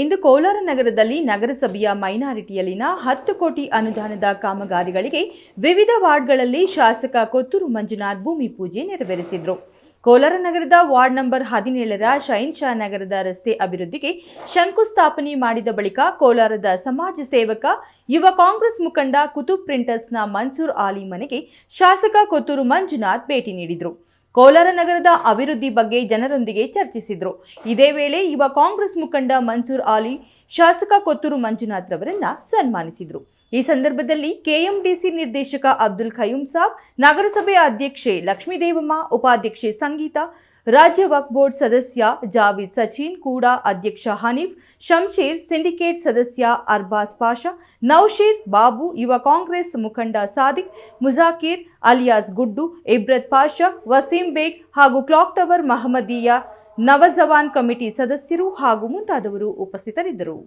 ಇಂದು ಕೋಲಾರ ನಗರದಲ್ಲಿ ನಗರಸಭೆಯ ಮೈನಾರಿಟಿಯಲ್ಲಿನ ಹತ್ತು ಕೋಟಿ ಅನುದಾನದ ಕಾಮಗಾರಿಗಳಿಗೆ ವಿವಿಧ ವಾರ್ಡ್ಗಳಲ್ಲಿ ಶಾಸಕ ಕೊತ್ತೂರು ಮಂಜುನಾಥ್ ಭೂಮಿ ಪೂಜೆ ನೆರವೇರಿಸಿದರು. ಕೋಲಾರ ನಗರದ ವಾರ್ಡ್ ನಂಬರ್ ಹದಿನೇಳರ ಶೈನ್ ಶಾ ನಗರದ ರಸ್ತೆ ಅಭಿವೃದ್ಧಿಗೆ ಶಂಕುಸ್ಥಾಪನೆ ಮಾಡಿದ ಬಳಿಕ ಕೋಲಾರದ ಸಮಾಜ ಸೇವಕ ಯುವ ಕಾಂಗ್ರೆಸ್ ಮುಖಂಡ ಕುತುಬ್ ಪ್ರಿಂಟರ್ಸ್ನ ಮನ್ಸೂರ್ ಆಲಿ ಮನೆಗೆ ಶಾಸಕ ಕೊತ್ತೂರು ಮಂಜುನಾಥ್ ಭೇಟಿ ನೀಡಿದರು. ಕೋಲಾರ ನಗರದ ಅಭಿವೃದ್ಧಿ ಬಗ್ಗೆ ಜನರೊಂದಿಗೆ ಚರ್ಚಿಸಿದರು. ಇದೇ ವೇಳೆ ಯುವ ಕಾಂಗ್ರೆಸ್ ಮುಖಂಡ ಮನ್ಸೂರ್ ಆಲಿ, ಶಾಸಕ ಕೊತ್ತೂರು ಮಂಜುನಾಥ್ ರವರನ್ನ ಸನ್ಮಾನಿಸಿದರು. ಈ ಸಂದರ್ಭದಲ್ಲಿ ಕೆಎಂಡಿಸಿ ನಿರ್ದೇಶಕ ಅಬ್ದುಲ್ ಖಯೂಂ ಸಾಬ್, ನಗರಸಭೆ ಅಧ್ಯಕ್ಷೆ ಲಕ್ಷ್ಮೀದೇವಮ್ಮ, ಉಪಾಧ್ಯಕ್ಷೆ ಸಂಗೀತ ರಾಜ್ಯ ವಕ್ಫ್ ಬೋರ್ಡ್ ಸದಸ್ಯ ಜಾವಿದ್ ಸಚಿನ್ ಕೂಡ ಅಧ್ಯಕ್ಷ ಹನೀಫ್, ಶಂಶೀರ್ ಸಿಂಡಿಕೇಟ್ ಸದಸ್ಯ ಅರ್ಬಾಸ್ ಪಾಷಾ, ನೌಶೀರ್ ಬಾಬು, ಯುವ ಕಾಂಗ್ರೆಸ್ ಮುಖಂಡ ಸಾದಿಕ್, ಮುಜಾಕಿರ್, ಅಲಿಯಾಸ್ ಗುಡ್ಡು, ಇಬ್ರತ್ ಪಾಷಾ, ವಸೀಂ ಬೇಗ್ ಹಾಗೂ clock tower Mohammadiya Navjawan committee ಸದಸ್ಯರು ಹಾಗೂ ಮುಂತಾದವರು ಉಪಸ್ಥಿತರಿದ್ದರು.